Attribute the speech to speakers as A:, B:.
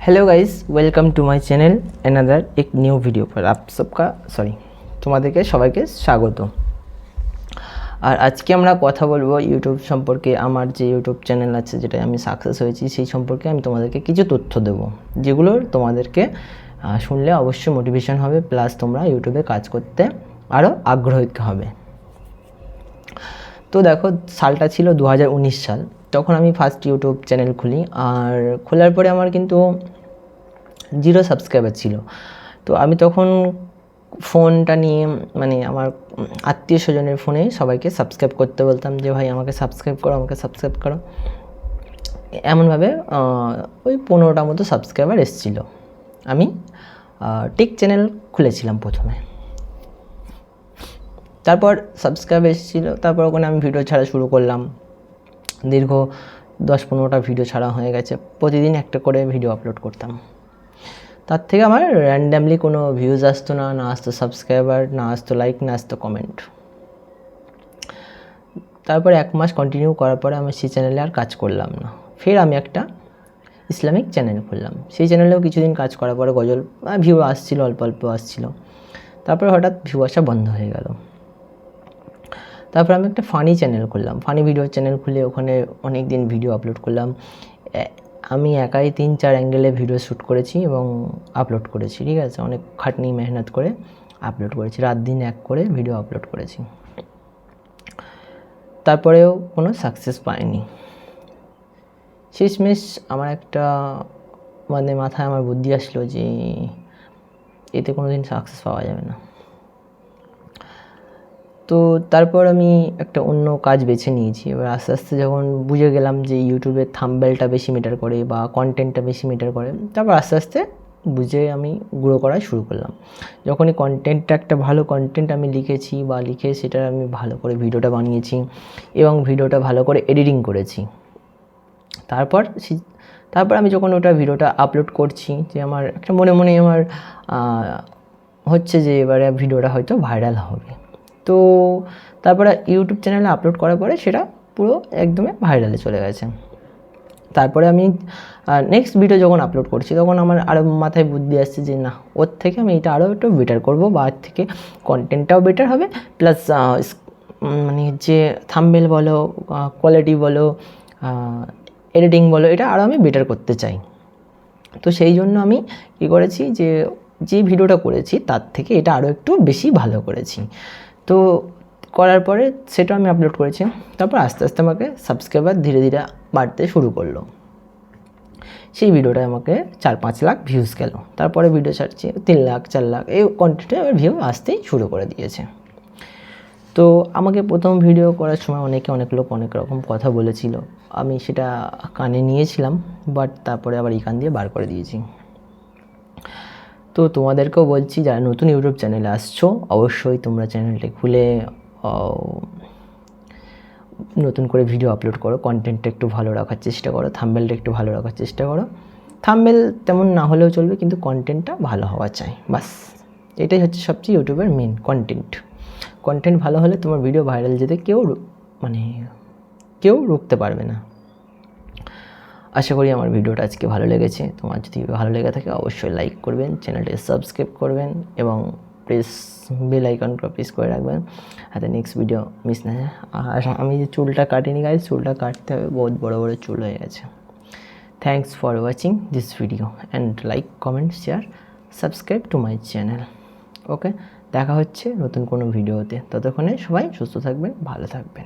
A: hello guys welcome to my channel another এক new video पर आप सबका সরি তোমাদেরকে সবাইকে স্বাগত আর আজকে আমরা কথা বলবো ইউটিউব সম্পর্কে আমার যে ইউটিউব চ্যানেল আছে যেটা আমি সাকসেস হয়েছি সেই সম্পর্কে আমি তোমাদেরকে কিছু তথ্য দেবো যেগুলোর তোমাদেরকে আহ, শুনলে অবশ্যই মোটিভেশন হবে প্লাস তোমরা ইউটিউবে কাজ করতে আরও আগ্রহিত হবে তো দেখো সালটা ছিল দু সাল তখন আমি ফার্স্ট ইউটিউব চ্যানেল খুলি। আর খোলার পরে আমার কিন্তু জিরো সাবস্ক্রাইবার ছিল। তো আমি তখন ফোনটা নিয়ে মানে আমার আত্মীয় স্বজনের ফোনে সবাইকে সাবস্ক্রাইব করতে বলতাম যে, ভাই, আমাকে সাবস্ক্রাইব করো, আমাকে সাবস্ক্রাইব করো। এমনভাবে ওই পনেরোটা মতো সাবস্ক্রাইবার এসেছিল। আমি টেক চ্যানেল খুলেছিলাম প্রথমে। তারপর সাবস্ক্রাইব এসেছিল। তারপর ওখানে আমি ভিডিও ছাড়া শুরু করলাম। দীর্ঘ দশ পনেরোটা ভিডিও ছাড়া হয়ে গেছে। প্রতিদিন একটা করে ভিডিও আপলোড করতাম। তার থেকে আমার র্যান্ডামলি কোনো ভিউজ আসতো না না আসতো সাবস্ক্রাইবার না আসতো লাইক না আসতো কমেন্ট তারপর এক মাস কন্টিনিউ করার পরে আমি সেই চ্যানেলে আর কাজ করলাম না। ফের আমি একটা ইসলামিক চ্যানেল খুললাম। সেই চ্যানেলেও কিছুদিন কাজ করার পরে গজল ভিউ আসছিল, অল্প অল্প আসছিল। তারপরে হঠাৎ ভিউ আসা বন্ধ হয়ে গেল। তারপর আমি একটা ফানি চ্যানেল খুললাম। ফানি ভিডিও চ্যানেল খুলে ওখানে অনেক দিন ভিডিও আপলোড করলাম আমি একাই তিন চার অ্যাঙ্গেলে ভিডিও শ্যুট করেছি এবং আপলোড করেছি, ঠিক আছে? অনেক খাটনি, মেহনত করে আপলোড করেছি। রাত দিন এক করে ভিডিও আপলোড করেছি। তারপরেও কোনো সাকসেস পাইনি। শেষমেশ আমার একটা মানে মাথায় আমার বুদ্ধি আসলো যে এতে কোনো দিন সাকসেস পাওয়া যাবে না। তো তারপর আমি একটা অন্য কাজ বেছে নিয়েছি। এবার আস্তে আস্তে যখন বুঝে গেলাম যে ইউটিউবের থাম্বেলটা বেশি মিটার করে বা কন্টেন্টটা বেশি মিটার করে, তারপর আস্তে আস্তে বুঝে আমি গ্রো করা শুরু করলাম। যখনই কন্টেন্টটা একটা ভালো কন্টেন্ট আমি লিখেছি বা লিখে সেটা আমি ভালো করে ভিডিওটা বানিয়েছি এবং ভিডিওটা ভালো করে এডিটিং করেছি। তারপর তারপর আমি যখন ওটা ভিডিওটা আপলোড করছি যে আমার একটা মনে মনে আমার হচ্ছে যে এবারে ভিডিওটা হয়তো ভাইরাল হবে। তো তারপরে ইউটিউব চ্যানেলে আপলোড করার পরে সেটা পুরো একদমই ভাইরালে চলে গেছে। তারপরে আমি নেক্সট ভিডিও যখন আপলোড করছি, তখন আমার আরও মাথায় বুদ্ধি আসছে যে না, ওর থেকে আমি এটা আরও একটু বেটার করব বা এর থেকে কন্টেন্টটাও বেটার হবে। প্লাস মানে যে থাম্বেল বলো কোয়ালিটি বলো এডিটিং বলো, এটা আরও আমি বেটার করতে চাই। তো সেই জন্য আমি কী করেছি যে যে ভিডিওটা করেছি, তার থেকে এটা আরও একটু বেশি ভালো করেছি। তো করার পরে সেটা আমি আপলোড করেছি। তারপর আস্তে আস্তে আমাকে সাবস্ক্রাইবার ধীরে ধীরে বাড়তে শুরু করল। সেই ভিডিওটা আমাকে চার পাঁচ লাখ ভিউজ গেল। তারপরে ভিডিও ছাড়ছি, তিন লাখ, চার লাখ, এই কন্টেন্টে আমার ভিউ আসতেই শুরু করে দিয়েছে। তো আমাকে প্রথম ভিডিও করার সময় অনেকে অনেক লোক অনেক রকম কথা বলেছিল। আমি সেটা কানে নিয়েছিলাম বাট তারপরে আবার এই কান দিয়ে বার করে দিয়েছি। তো তোমাদেরকেও বলছি, যারা নতুন ইউটিউব চ্যানেলে আসছো, অবশ্যই তোমরা চ্যানেলটা খুলে নতুন করে ভিডিও আপলোড করো কন্টেন্টটা একটু ভালো রাখার চেষ্টা করো থাম্বেলটা একটু ভালো রাখার চেষ্টা করো। থাম্বেল তেমন না হলেও চলবে, কিন্তু কন্টেন্টটা ভালো হওয়া চাই, বাস। এটাই হচ্ছে সবচেয়ে ইউটিউবের মেন কন্টেন্ট কন্টেন্ট ভালো হলে তোমার ভিডিও ভাইরাল যেতে কেউ মানে কেউ রুখতে পারবে না। আশা করি আমার ভিডিওটা আজকে ভালো লেগেছে। তোমার যদি ভালো লেগে থাকে অবশ্যই লাইক করবেন চ্যানেলটি সাবস্ক্রাইব করবেন এবং প্রেস বেল আইকনটা প্রেস করে রাখবেন। হাতে নেক্সট ভিডিও মিস না যায়। আর আমি যে চুলটা কাটিনি গাই চুলটা কাটতে হবে, বহুত বড় বড় চুল হয়ে গেছে। Thanks for watching this video and like comment share subscribe to my channel okay দেখা হচ্ছে নতুন কোনো ভিডিওতে ততক্ষণে সবাই সুস্থ থাকবেন, ভালো থাকবেন।